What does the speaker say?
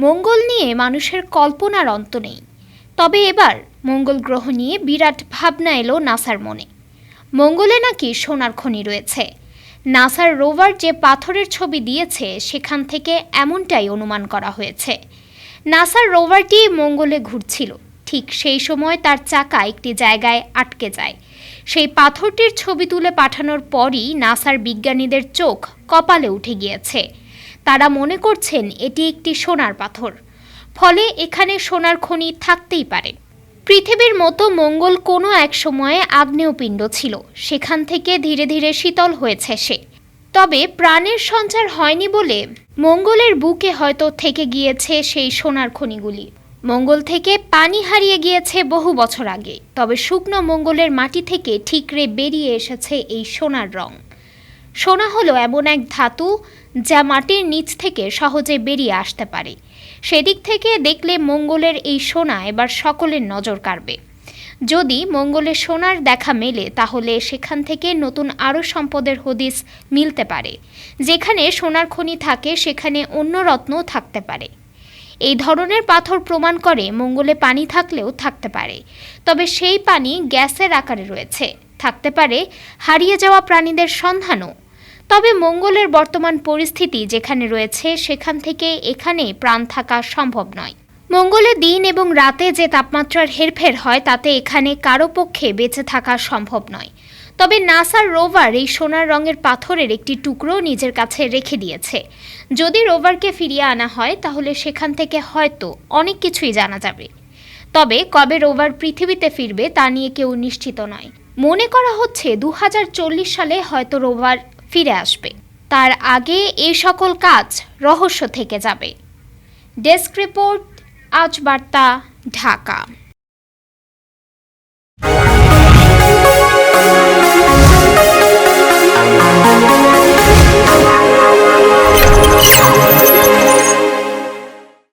মঙ্গল নিয়ে মানুষের কল্পনার অন্ত নেই। তবে এবার মঙ্গল গ্রহ নিয়ে বিরাট ভাবনা এলো নাসার মনে। মঙ্গলে নাকি সোনার খনি রয়েছে। নাসার রোভার যে পাথরের ছবি দিয়েছে, সেখান থেকে এমনটাই অনুমান করা হয়েছে। নাসার রোভারটি মঙ্গলে ঘুরছিল। ঠিক সেই সময় তার চাকা একটি জায়গায় আটকে যায়। সেই পাথরটির ছবি তুলে পাঠানোর পরই নাসার বিজ্ঞানীদের চোখ কপালে উঠে গিয়েছে। তারা মনে করছেন এটি একটি সোনার পাথর। ফলে এখানে সোনার খনি থাকতেই পারে। পৃথিবীর মতো মঙ্গল কোনো এক সময়ে আগ্নেয়পিণ্ড ছিল। সেখান থেকে ধীরে ধীরে শীতল হয়েছে সে। তবে প্রাণের সঞ্চার হয়নি বলে মঙ্গলের বুকে হয়তো থেকে গিয়েছে সেই সোনার খনিগুলি। মঙ্গল থেকে পানি হারিয়ে গিয়েছে বহু বছর আগে। তবে শুকনো মঙ্গলের মাটি থেকে ঠিকরে বেরিয়ে এসেছে এই সোনার রং। সোনা হলো এমন এক ধাতু যা মাটির নিচ থেকে সহজে বেরিয়ে আসতে পারে। সেদিক থেকে দেখলে মঙ্গলের এই সোনা এবার সকলের নজর কাড়বে। যদি মঙ্গলে সোনার দেখা মেলে, তাহলে সেখান থেকে নতুন আরও সম্পদের হদিস মিলতে পারে। যেখানে সোনার খনি থাকে, সেখানে অন্য রত্নও থাকতে পারে। এই ধরনের পাথর প্রমাণ করে মঙ্গলে পানি থাকলেও থাকতে পারে। তবে সেই পানি গ্যাসের আকারে রয়েছে। থাকতে পারে হারিয়ে যাওয়া প্রাণীদের সন্ধানও। তবে মঙ্গলের বর্তমান পরিস্থিতি যেখানে রয়েছে, সেখান থেকে এখানে প্রাণ থাকা সম্ভব নয়। মঙ্গলে দিন এবং রাতে যে তাপমাত্রার হেরফের হয়, তাতে এখানে কারও পক্ষে বেঁচে থাকা সম্ভব নয়। তবে নাসার রোভার এই সোনার রঙের পাথরের একটি টুকরো নিজের কাছে রেখে দিয়েছে। যদি রোভারকে ফিরিয়ে আনা হয়, তাহলে সেখান থেকে হয়তো অনেক কিছুই জানা যাবে। তবে কবে রোভার পৃথিবীতে ফিরবে, তা নিয়ে কেউ নিশ্চিত নয়। মনে করা হচ্ছে দু হাজার চল্লিশ সালে হয়তো রোভার ফিরে আসবে। তার আগে এ সকল কাজ রহস্য থেকে যাবে। ডেস্ক রিপোর্ট, আজ বার্তা, ঢাকা।